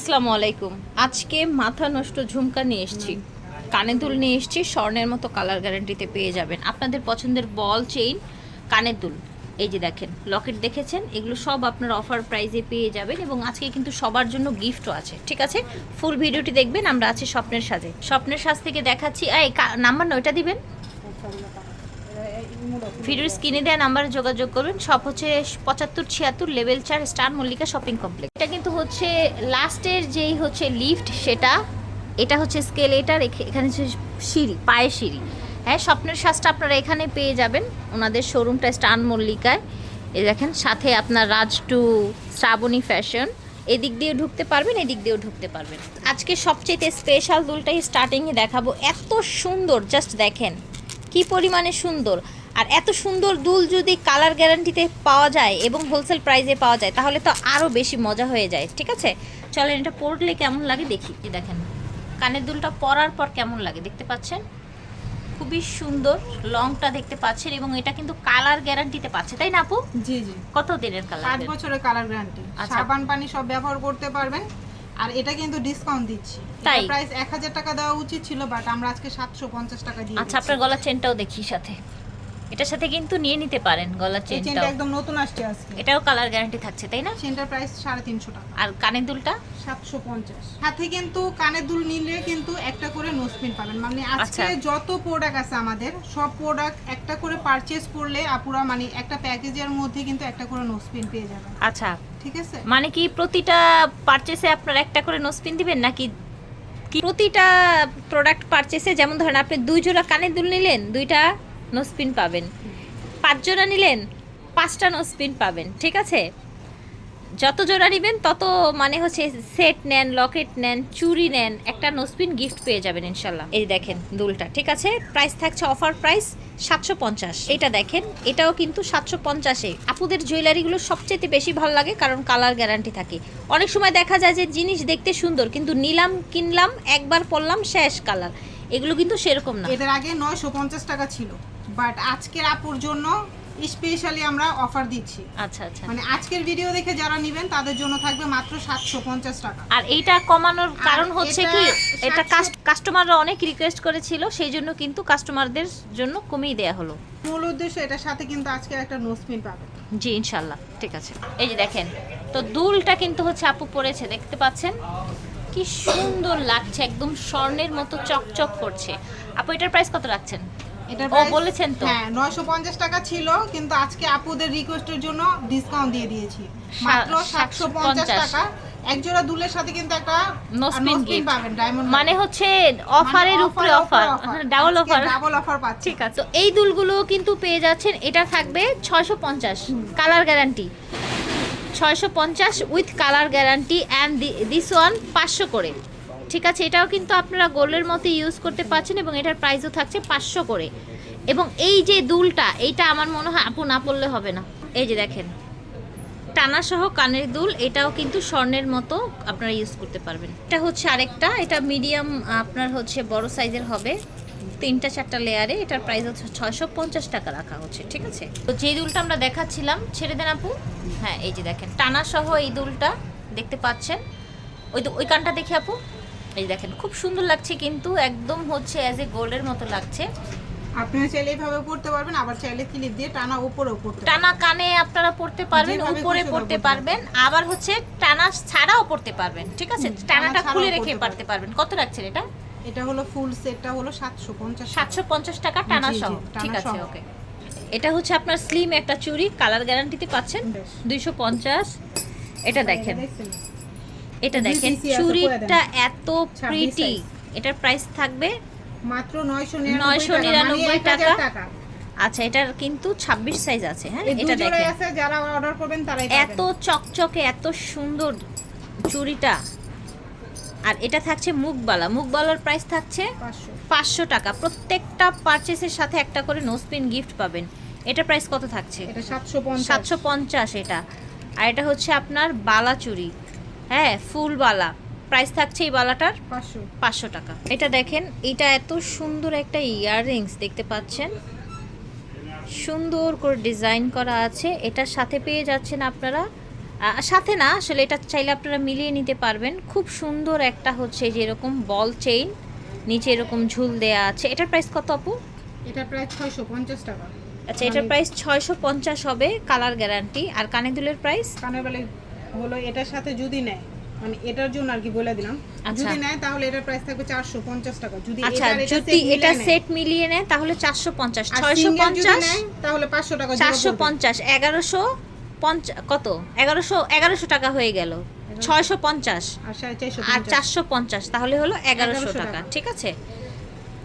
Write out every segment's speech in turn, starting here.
আসসালামু আলাইকুম। আজকে মাথা নষ্ট ঝুমকা নিয়ে এসেছি। কানে দুল নিয়ে এসেছি, স্বর্ণের মতো কালার গ্যারান্টিতে পেয়ে যাবেন। আপনাদের পছন্দের বল চেইন কানের দুল। এই যে দেখেন লকেট দেখেছেন? এগুলো সব আপনার অফার প্রাইজে পেয়ে যাবেন এবং আজকে কিন্তু সবার জন্য গিফটও আছে, ঠিক আছে? ফুল ভিডিওটি দেখবেন, আমরা আছি স্বপ্নের সাজে। স্বপ্নের সাজ থেকে দেখাচ্ছি, এই নাম্বার নয়টা দিবেন? ভিডিওর স্ক্রিনে দেওয়া নাম্বারে যোগাযোগ করুন। সব হচ্ছে পঁচাত্তর, ছিয়াত্তর লেভেল চার স্টার মল্লিকা শপিং কমপ্লেক্স। এটা কিন্তু হচ্ছে লাস্টের যেই হচ্ছে লিফট সেটা, এটা হচ্ছে স্কেলেটার এখানে হচ্ছে সিঁড়ি পায়ে সিঁড়ি। হ্যাঁ স্বপ্নের শ্বাসটা আপনারা এখানে পেয়ে যাবেন। ওনাদের শোরুমটা স্টান মল্লিকায়। এই দেখেন, সাথে আপনার রাজ টু শ্রাবণী ফ্যাশন। এদিক দিয়ে ঢুকতে পারবেন, এদিক দিয়েও ঢুকতে পারবেন। আজকে সবচেয়ে স্পেশাল দুলটাই স্টার্টিংয়ে দেখাবো। এত সুন্দর জাস্ট দেখেন। কি পরিমাণে সুন্দর? আর এত সুন্দর দুল যদি কালার গ্যারান্টিতে পাওয়া যায় এবং হোলসেল প্রাইসে পাওয়া যায় তাহলে তো আরও বেশি মজা হয়ে যায় ঠিক আছে? চলেন এটা পরলে কেমন লাগে দেখি দেখেন। কানের দুলটা পরার পর কেমন লাগে দেখতে পাচ্ছেন? খুবই সুন্দর লংটা দেখতে পাচ্ছেন এবং এটা কিন্তু কালার গ্যারান্টিতে পাচ্ছে তাই না আপু? জি জি। কত দিনের কালার পাঁচ বছরের কালার গ্যারান্টি আচ্ছা। সাবান পানি সব ব্যবহার করতে পারবেন। আর এটা কিন্তু ডিসকাউন্ট দিচ্ছি। তাই? প্রাইস এক হাজার টাকা দেওয়া উচিত ছিল বাট আমরা আজকে সাতশো পঞ্চাশ টাকা দিয়ে আচ্ছা আপনার গলার চেনটাও দেখি সাথে। এটার সাথে কিন্তু নিয়ে নিতে পারেন গলার চেনটা চেনটাও একদম নতুন আসছে আজকে। এটাও কালার গ্যারান্টি থাকছে তাই না? চেনটার প্রাইস সাড়ে তিনশো টাকা। আর কানের দুলটা? সাতশো পঞ্চাশ। সাথে কিন্তু কানের দুল নিলে কিন্তু একটা করে নোসপিন পাবেন। মানে আজকে আচ্ছা। যত প্রোডাক্ট আছে আমাদের সব প্রোডাক্ট একটা করে পারচেজ করলে আপুরা মানে একটা প্যাকেজের মধ্যে কিন্তু একটা করে নোসপিন পেয়ে যাবেন। আচ্ছা। ঠিক আছে? মানে কি প্রতিটা পারচেসে আপনার একটা করে নোসপিন দিবেন নাকি প্রতিটা প্রোডাক্ট পারচেসে যেমন ধরেন আপনি দুই জোড়া কানের দুল নিলেন, দুইটা নোসপিন পাবেন। পাঁচ জোড়া নিলেন, পাঁচটা নোসপিন পাবেন, ঠিক আছে? যত জোড়া নেবেন, তত মানে হচ্ছে সেট নেন লকেট নেন, চুরি নেন, একটা নোসপিন গিফট পেয়ে যাবেন ইনশাল্লাহ। এই দেখেন দুলটা, ঠিক আছে? প্রাইস থাকছে অফার প্রাইস সাতশো পঞ্চাশ। এটা দেখেন, এটাও কিন্তু সাতশো পঞ্চাশে। আপুদের জুয়েলারিগুলো সবচেয়ে বেশি ভালো লাগে, কারণ কালার গ্যারান্টি থাকে। অনেক সময় দেখা যায় যে জিনিস দেখতে সুন্দর, কিন্তু নিলাম, কিনলাম, একবার পরলাম, শেষ কালার এগুলো কিন্তু সেরকম না। এদের আগে নয়শো পঞ্চাশ টাকা ছিল। বাট আজকের আপুর জন্য স্পেশালি আমরা অফার দিচ্ছি। আচ্ছা আচ্ছা। মানে আজকের ভিডিও দেখে যারা নেবেন তাদের জন্য থাকবে মাত্র সাতশো পঞ্চাশ টাকা। আর এইটা কমানোর কারণ হচ্ছে কি এটা কাস্টমাররা অনেক রিকোয়েস্ট করেছিল সেই জন্য কিন্তু কাস্টমারদের জন্য কমিয়ে দেয়া হলো। মূল উদ্দেশ্য এটার সাথে কিন্তু আজকে একটা নোসপিন পাবে। জি ইনশাল্লাহ ঠিক আছে। এই যে দেখেন তো দুলটা কিন্তু হচ্ছে আপু পড়েছে দেখতে পাচ্ছেন? কি সুন্দর লাগছে একদম স্বর্ণের মতো চকচক করছে। আপু এটার প্রাইস কত রাখছেন? এটার ও, বলেছেন তো। হ্যাঁ নয়শো পঞ্চাশ টাকা ছিল কিন্তু আজকে আপুদের রিকোয়েস্টের জন্য ডিসকাউন্ট দিয়ে দিয়েছি। মাত্র 750 টাকা। এক জোড়া দুলের সাথে কিন্তু একটা gift। পাবেন ডায়মন্ড মানে হচ্ছে অফারের উপরে offer double offer double offer পাচ্ছি। ঠিক আছে। তো এই দুলগুলো কিন্তু পেয়ে যাচ্ছেন এটা থাকবে ছয়শো পঞ্চাশ। কালার গ্যারান্টি ছয়শো পঞ্চাশ with colour guarantee and this one পাঁচশো করে। ঠিক আছে, এটাও কিন্তু আপনারা গোল্ডের মতো ইউজ করতে পারছেন এবং এটার প্রাইসও থাকছে পাঁচশো করে। এবং এই যে দুলটা, এইটা আমার মনে হয় আপু না পড়লে হবে না। এই যে দেখেন টানা সহ কানের দুল, এটাও কিন্তু স্বর্ণের মতো আপনারা ইউজ করতে পারবেন। এটা হচ্ছে আরেকটা, এটা মিডিয়াম আপনার হচ্ছে বড় সাইজের হবে। তিনটা, চারটা লেয়ারে এটার প্রাইস হচ্ছে ছয়শো পঞ্চাশ টাকা রাখা হচ্ছে, ঠিক আছে? তো যে দুলটা আমরা দেখাচ্ছিলাম, ছেড়ে দেন আপু। হ্যাঁ এই যে দেখেন টানা সহ এই দুলটা দেখতে পাচ্ছেন। ওই ওই কানটা দেখি আপু। এই দেখেন খুব সুন্দর লাগছে কিন্তু একদম হচ্ছে অ্যাজ এ গোল্ডের মতো লাগছে। আপনারা চাইলে এইভাবে পড়তে পারবেন আবার চাইলে ক্লিপ দিয়ে টানা উপরেও পড়তে টানা কানে আপনারা পড়তে পারবেন উপরে পড়তে পারবেন আবার হচ্ছে টানা ছাড়াও পড়তে পারবেন ঠিক আছে? টানাটা টানা খুলে রেখে পড়তে পারবেন। কত রাখছেন এটা? এটা হলো ফুল সেটটা হলো সাতশো পঞ্চাশ সাতশো পঞ্চাশ টাকা টানা সহ। ঠিক আছে ওকে এটা হচ্ছে আপনার স্লিম একটা চুড়ি কালার গ্যারান্টিতে পাচ্ছেন বেশ। দুইশো পঞ্চাশ। এটা দেখেন? এটা দেখেন চুড়িটা এত প্রিটি এটার প্রাইস থাকবে মাত্র নয়শো 999 টাকা। টাকা। আচ্ছা এটার কিন্তু ছাব্বিশ সাইজ আছে হ্যাঁ? এটা দেখেন। আছে যারা অর্ডার করবেন তারাই এত চকচকে এত সুন্দর চুড়িটা। আর এটা থাকছে মুখবালা। মুখবালার প্রাইস থাকছে পাঁচশো। টাকা। প্রত্যেকটা পারচেসের সাথে একটা করে নোসপিন গিফট পাবেন। এটা প্রাইস কত থাকছে? এটা সাতশো পঞ্চাশ এটা। আর এটা হচ্ছে আপনার বালা চুড়ি। হ্যাঁ ফুল বালা। প্রাইস থাকছে এই বালাটার পাঁচশো। পাঁচশো টাকা। এটা দেখেন এটা এত সুন্দর একটা ইয়াররিংস দেখতে পাচ্ছেন। সুন্দর করে ডিজাইন করা আছে। এটার সাথে পেয়ে যাচ্ছেন আপনারা। সাথে না আসলে এটা চাইলে আপনারা মিলিয়ে নিতে পারবেন। খুব সুন্দর একটা হচ্ছে যে এরকম বল চেইন নিচে এরকম ঝুল দেয়া আছে। এটার প্রাইস কত আপু? এটা প্রায় ছয়শো পঞ্চাশ টাকা। আচ্ছা এটার মানে- প্রাইস ছয়শো পঞ্চাশ হবে কালার গ্যারান্টি আর কানে দুলের প্রাইস কানের বেলায় হলো এটার সাথে যদি নেয় মানে এটার জন্য আর কি বলে দিলাম আচ্ছা। যদি নেয় তাহলে এটার প্রাইস থাকবে চারশো পঞ্চাশ টাকা। যদি আচ্ছা যদি এটা সেট মিলিয়ে নেয় তাহলে চারশো পঞ্চাশ আর ছয়শো single যদি পঞ্চাশ? নেয়, তাহলে পাঁচশো টাকা জোড়া চারশো পড়বে। পঞ্চাশ এগারোশো পঞ্চাশ কত? এগারোশো এগারোশো টাকা হয়ে গেল। ছয়শো পঞ্চাশ। আর সাড়ে চারশো আর পঞ্চাশ। চারশো পঞ্চাশ তাহলে হলো এগারোশো 1100 টাকা। ঠিক আছে?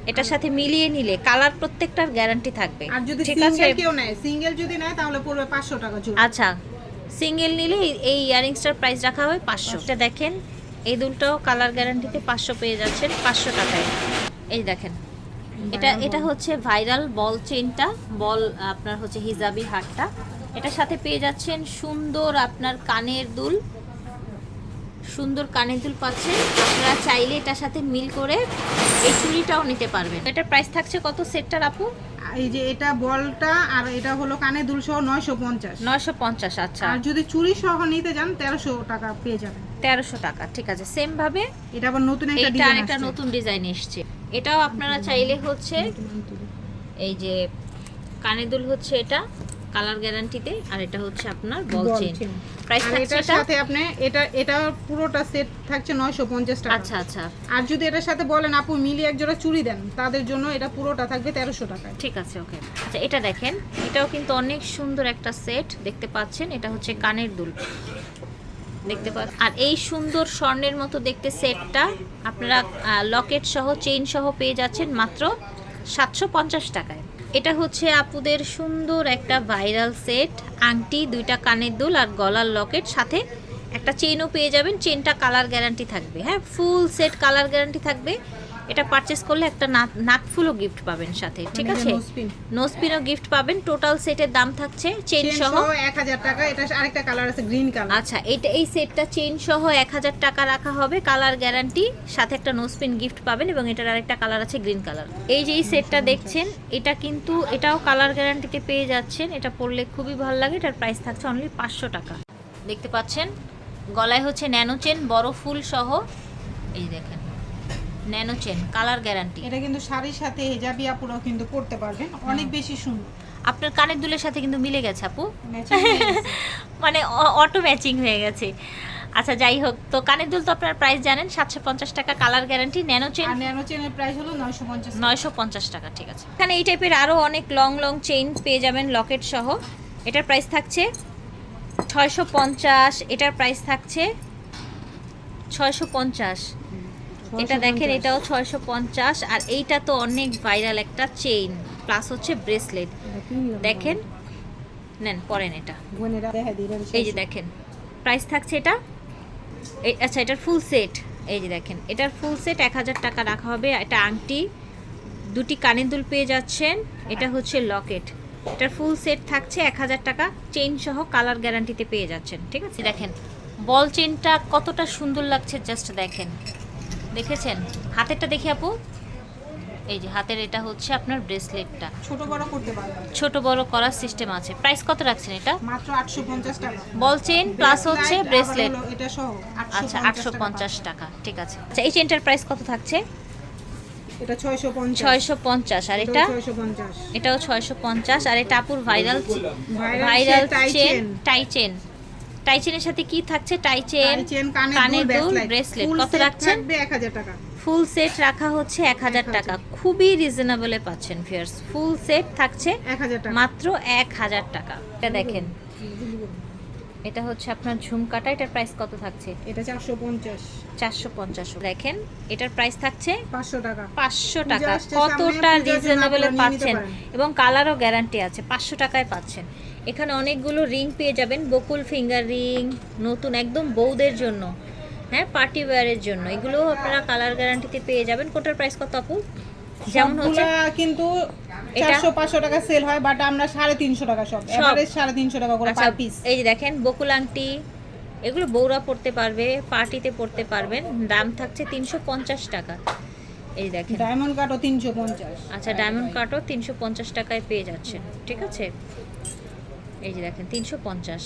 এটার সাথে মিলিয়ে নিলে কালার প্রত্যেকটার গ্যারান্টি থাকবে। আর যদি সিঙ্গেল কেউ নেয় সিঙ্গেল যদি নেয় তাহলে পড়বে পাঁচশো টাকা জোড়া। আচ্ছা। সিঙ্গেল নিলে এই- ইয়ারিংসটার প্রাইস রাখা হয় পাঁচশো। এটা দেখেন এই দুলটাও কালার গ্যারান্টিতে পাঁচশো পেয়ে যাচ্ছেন পাঁচশো টাকায়। এই দেখেন এটা এটা হচ্ছে ভাইরাল বল চেনটা বল আপনার হচ্ছে হিজাবি হারটা এটার সাথে পেয়ে যাচ্ছেন সুন্দর আপনার কানের দুল। সুন্দর কানের দুল পাচ্ছেন। আপনারা চাইলে এটার সাথে মিল করে এই চুড়িটাও নিতে পারবেন। এটার প্রাইস থাকছে কত? সেটটার আপু? এই যে এটা বলটা আর এটা হলো কানে দুল সহ নয়শো পঞ্চাশ। নয়শো পঞ্চাশ আচ্ছা। আর যদি চুরি সহ নিতে যান তেরোশো টাকা পেয়ে যাবেন। তেরোশো টাকা ঠিক আছে। সেম ভাবে এটা আবার নতুন একটা ডিজাইন আরেকটা নতুন ডিজাইন এসছে। এটাও আপনারা চাইলে হচ্ছে এই যে কানের দুল হচ্ছে এটা। কালার গ্যারান্টিতে আর এটা হচ্ছে আপনার বল চেন প্রাইস থাকছে এটার এটা? সাথে আপনি এটা এটা পুরোটা সেট থাকছে নয়শো পঞ্চাশ টাকা। আচ্ছা আচ্ছা। আর যদি এটার সাথে বলেন আপু মিলি এক জোড়া চুড়ি দেন তাদের জন্য এটা পুরোটা থাকবে তেরোশো টাকায়। ঠিক আছে ওকে আচ্ছা এটা দেখেন এটাও কিন্তু অনেক সুন্দর একটা সেট দেখতে পাচ্ছেন এটা হচ্ছে কানের দুল। দেখতে পাচ্ছেন আর এই সুন্দর স্বর্ণের মতো দেখতে সেটটা আপনারা লকেট সহ চেইন সহ পেয়ে যাচ্ছেন মাত্র সাতশো পঞ্চাশ টাকায়। এটা হচ্ছে আপুদের সুন্দর একটা ভাইরাল সেট। আংটি, দুইটা কানের দুল আর গলার লকেট। সাথে একটা চেনও পেয়ে যাবেন। চেনটা কালার গ্যারান্টি থাকবে। হ্যাঁ ফুল সেট কালার গ্যারান্টি থাকবে। এটা পারচেস করলে একটা নাক- নাকফুলও গিফট পাবেন সাথে ঠিক মানে আছে? এটা no নোসপিনও গিফট পাবেন টোটাল সেটের দাম থাকছে চেন সহ। সহ এক হাজার টাকা এটা আরেকটা কালার আছে গ্রিন কালার আচ্ছা এটা এই সেটটা চেন সহ এক হাজার টাকা রাখা হবে কালার গ্যারান্টি সাথে একটা নোসপিন গিফট পাবেন এবং এটার আরেকটা কালার আছে গ্রিন কালার এই যে এই সেটটা দেখছেন এটা কিন্তু এটাও কালার গ্যারান্টিতে পেয়ে যাচ্ছেন এটা পরলে খুবই ভালো লাগে এটার প্রাইস থাকছে অনলি পাঁচশো টাকা। দেখতে পাচ্ছেন গলায় হচ্ছে ন্যানো চেন বড় ফুল সহ এই দেখেন। Nano chain colour guarantee. এটা কিন্তু শাড়ির সাথে হেজাবি আপুরাও কিন্তু পড়তে পারবেন। অনেক বেশি সুন্দর। আপনার কানের দুলের সাথে কিন্তু মিলে গেছে আপু। হয়ে মানে অটো ম্যাচিং হয়ে গেছে। আচ্ছা যাই হোক তো কানের দুল তো আপনার প্রাইস জানেন সাতশো পঞ্চাশ টাকা colour guarantee nano chain. Nano চেনের প্রাইস হলো নয়শো পঞ্চাশ নয়শো পঞ্চাশ টাকা ঠিক আছে। এখানে এই টাইপের আরও অনেক লং লং চেইন পেয়ে যাবেন লকেট সহ। এটার প্রাইস থাকছে ছয়শো পঞ্চাশ এটার প্রাইস থাকছে ছয়শো পঞ্চাশ। এটা দেখেন এটাও ছয়শো পঞ্চাশ আর এইটা তো অনেক ভাইরাল একটা চেইন প্লাস হচ্ছে ব্রেসলেট দেখেন নেন পরেন এটা। এই যে দেখেন প্রাইস থাকছে এটা। আচ্ছা এটার ফুল সেট এই যে দেখেন এটার ফুল সেট এক হাজার টাকা রাখা হবে। এটা আংটি দুটি কানের দুল পেয়ে যাচ্ছেন। এটা হচ্ছে লকেট। এটার ফুল সেট থাকছে এক হাজার টাকা। চেইন সহ কালার গ্যারান্টিতে পেয়ে যাচ্ছেন ঠিক আছে? দেখেন বল চেনটা কতটা সুন্দর লাগছে জাস্ট দেখেন। দেখেছেন? হাতেরটা দেখি আপু। এই যে হাতের এটা হচ্ছে আপনার ব্রেসলেটটা। ছোট বড় করতে পারবেন। ছোট বড় করার সিস্টেম আছে। প্রাইস কত রাখছেন এটা? মাত্র আটশো পঞ্চাশ টাকা। বল চেন প্লাস হচ্ছে ব্রেসলেট এটা সহ আচ্ছা আটশো পঞ্চাশ টাকা। পঞ্চাশ টাকা। ঠিক আছে। আচ্ছা এই চেনটার প্রাইস কত থাকছে? এটা ছয়শো পঞ্চাশ। ছয়শো পঞ্চাশ। আর এটা? ছয়শো পঞ্চাশ। এটাও ছয়শো পঞ্চাশ। আর এটা আপুর viral viral chain tie chain tie চেনের সাথে কি থাকছে? টাই চেন কানের দুল ব্রেসলেট। কত রাখছেন থাকবে এক হাজার টাকা। ফুল সেট রাখা হচ্ছে এক হাজার 1000 টাকা খুবই রিজনেবলে পাচ্ছেন ফিয়ার্স ফুল সেট থাকছে মাত্র এক হাজার টাকা। এটা দেখেন। এটা হচ্ছে আপনার ঝুমকাটা এটার প্রাইস কত থাকছে? এটা চারশো পঞ্চাশ। চারশো পঞ্চাশ। দেখেন এটার প্রাইস থাকছে পাঁচশো টাকা। পাঁচশো টাকা। কতটা রিজনেবলে পাচ্ছেন? এবং কালারও গ্যারান্টি আছে পাঁচশো টাকায় পাচ্ছেন। এখানে অনেকগুলো রিং পেয়ে যাবেন বকুল ফিঙ্গার রিং নতুন একদম বৌদের জন্য হ্যাঁ পার্টি ওয়্যারের জন্য। এগুলো আপনারা কালার গ্যারান্টিতে পেয়ে যাবেন। কোটার প্রাইস কত আপু? যেমন হচ্ছে কিন্তু চারশো পাঁচশো টাকা সেল হয় বাট আমরা সাড়ে তিনশো টাকা সব। এভারেজ সাড়ে তিনশো টাকা করে আচ্ছা পার পিস এই যে দেখেন বকুল আংটি এগুলো বৌরা পড়তে পারবে পার্টিতে পড়তে পারবেন। দাম থাকছে তিনশো পঞ্চাশ টাকা। এই দেখেন। ডায়মন্ড কাটও তিনশো পঞ্চাশ। আচ্ছা ডায়মন্ড কাটও তিনশো পঞ্চাশ টাকায় পেয়ে যাচ্ছেন ঠিক আছে? এই যে দেখেন তিনশো পঞ্চাশ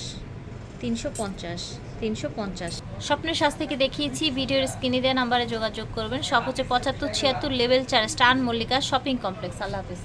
তিনশো পঞ্চাশ তিনশো পঞ্চাশ। স্বপ্নের স্বাস্থ্যকে দেখিয়েছি? ভিডিওর স্ক্রিনে দেওয়া নাম্বারে যোগাযোগ করবেন। সব হচ্ছে পঁচাত্তর ছিয়াত্তর লেভেল চার স্টান মল্লিকা শপিং কমপ্লেক্স। আল্লাহ হাফিজ।